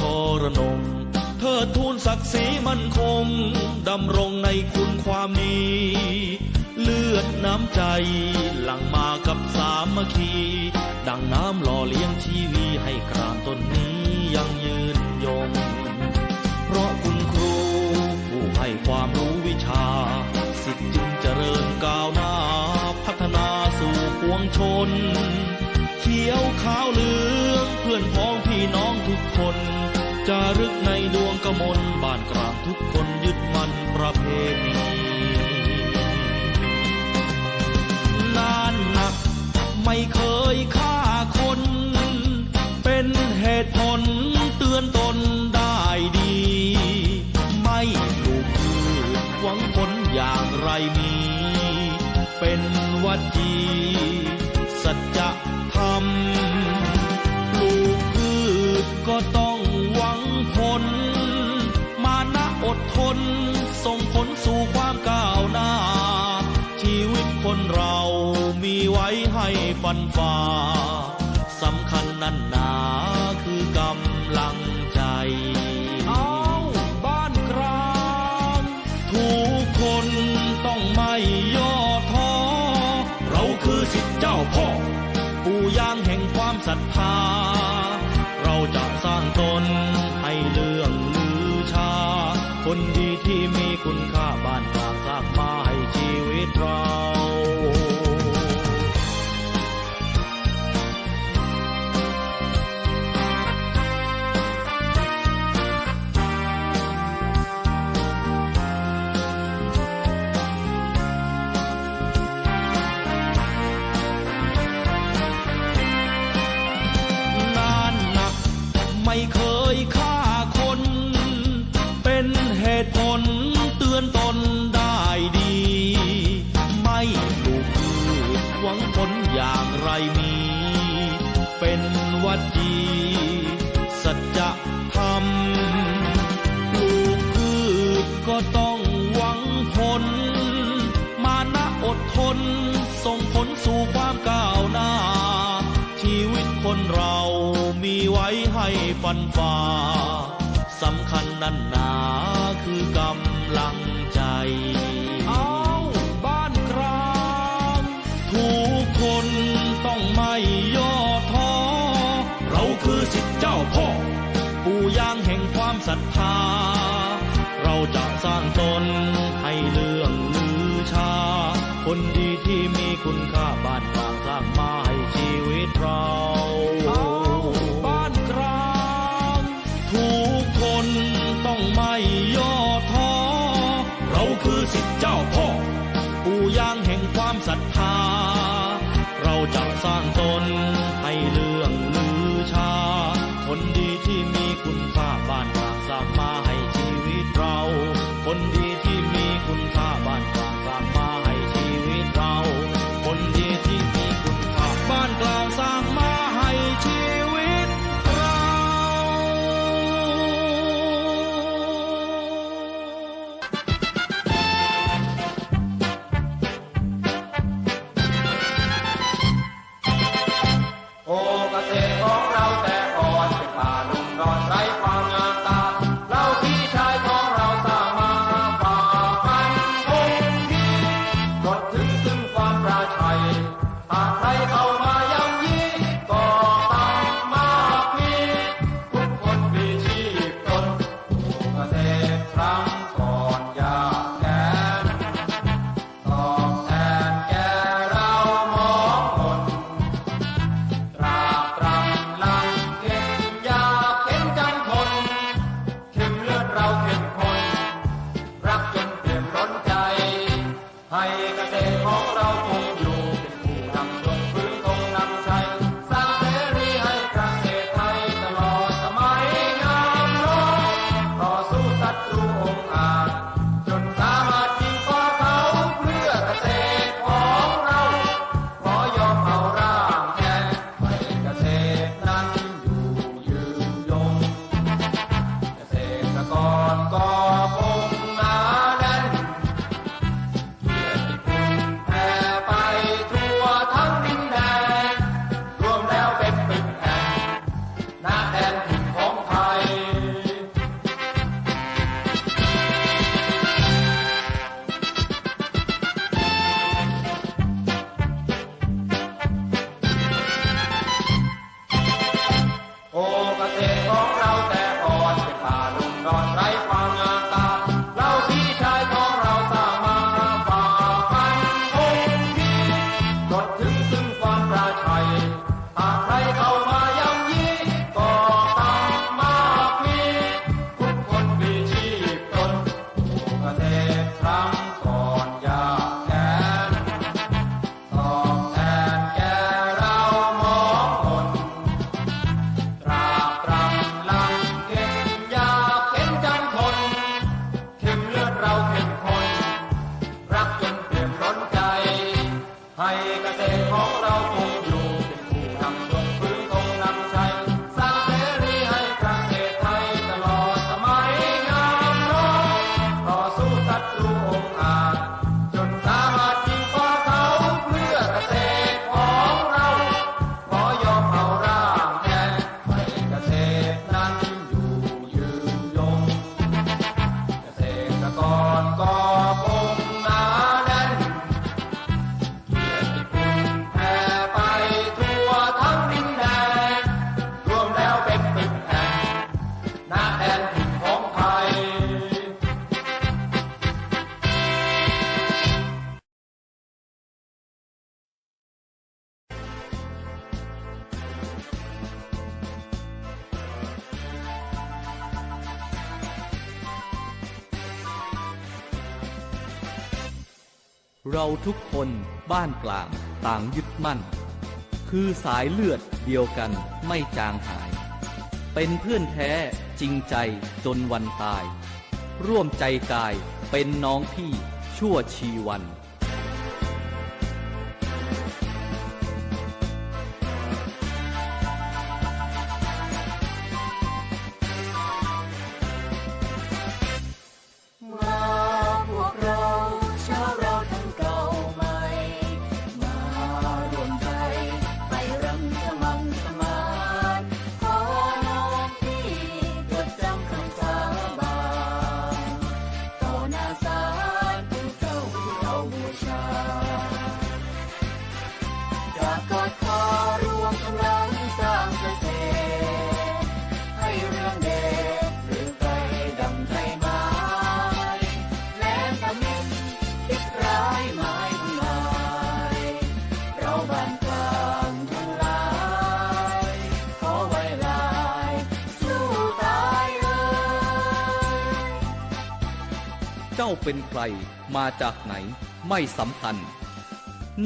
ทรนงเธอทูลศักดิ์ศรีมั่นคง ดำรงในคุณความดี เลือดน้ำใจ หลังมากับสามัคคี ดังน้ำหล่อเลี้ยงชีวีให้กรามต้นนี้ยังยืนยง เพราะคุณครูผู้ให้ความรู้วิชา สิทธิ์จึงเจริญก้าวหน้า พัฒนาสู่ปวงชน เขียวขาวเหลือ อนพ้องพี่น้องทุกคนจะรึกในดวงกมลบ้านกลางทุกคนยึดมั่นประเพณีนานหนักไม่เคยค่า ศรัทธา เราจะสร้างตนให้เลื่องลือชา คนดีที่มีคุณค่า วัจจีสัจธรรมปลูกพืชก็ต้องหวังผล มานะอดทน ส่งผลสู่ความก้าวหน้า ชีวิตคนเรามีไว้ให้ฟันฝ่าสำคัญนั่นหนาคือกำลังใจ ศรัทธา เราจะสร้างตนให้เรื่องลือชา คนดีที่มีคุณค่าบ้านกลางสร้างมาให้ชีวิตเราบ้านกลางทุกคนต้องไม่ย่อท้อเราคือสิทธิเจ้าพ่อปู่ย่างแห่งความศรัทธาเรา ให้เกษตรของเรา เราทุกคนบ้านกลางต่างยึดมั่น คือสายเลือดเดียวกันไม่จางหาย เป็นเพื่อนแท้จริงใจจนวันตาย ร่วมใจกายเป็นน้องพี่ชั่วชีวัน จ้าเป็นใครมาจากไหนไม่สำคัญ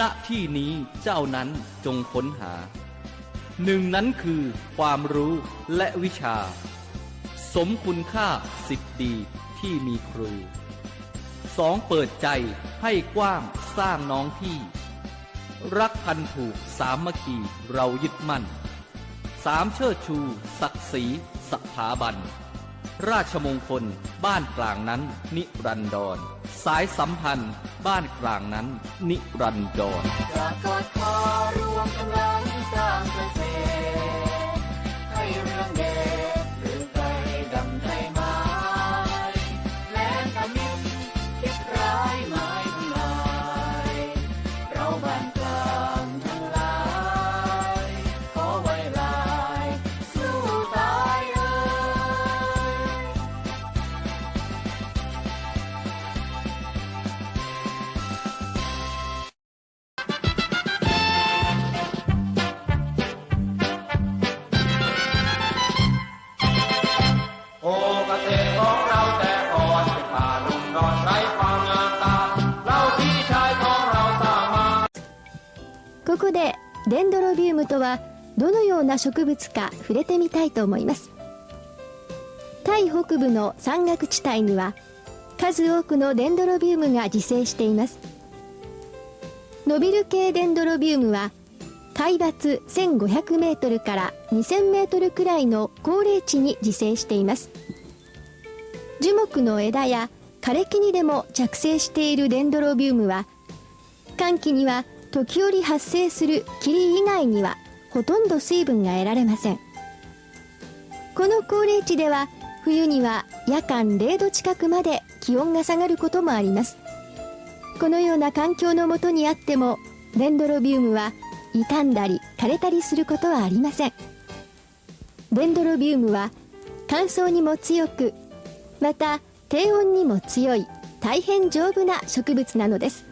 ณที่นี้เจ้านั้นจงค้นหา หนึ่งนั้นคือความรู้และวิชา สมคุณค่าสิบดีที่มีครูสองเปิดใจให้กว้างสร้างน้องพี่ รักพันผูกสามัคคีเรายึดมั่นสามเชิดชู ศักดิ์ศรีสถาบัน ราชมงคล บ้านกลางนั้น นิรันดร สายสัมพันธ์ บ้านกลางนั้น นิรันดรกอดคอร こでデンドロビウムとはどのような植物か触れてみたいと思います。タイ北部の山岳地帯には数多くのデンドロビウムが自生しています。ノビル系デンドロビウムは海抜1500メートルから2000メートルくらいの高齢地に自生しています。樹木の枝や枯れ木にでも着生しているデンドロビウムは寒気には時折発生する霧以外にはほとんど水分が得られません。この高齢地では冬には夜間0度近くまで気温が下がることもあります。このような環境のもとにあってもデンドロビウムは傷んだり枯れたりすることはありません。デンドロビウムは乾燥にも強くまた低温にも強い大変丈夫な植物なのです。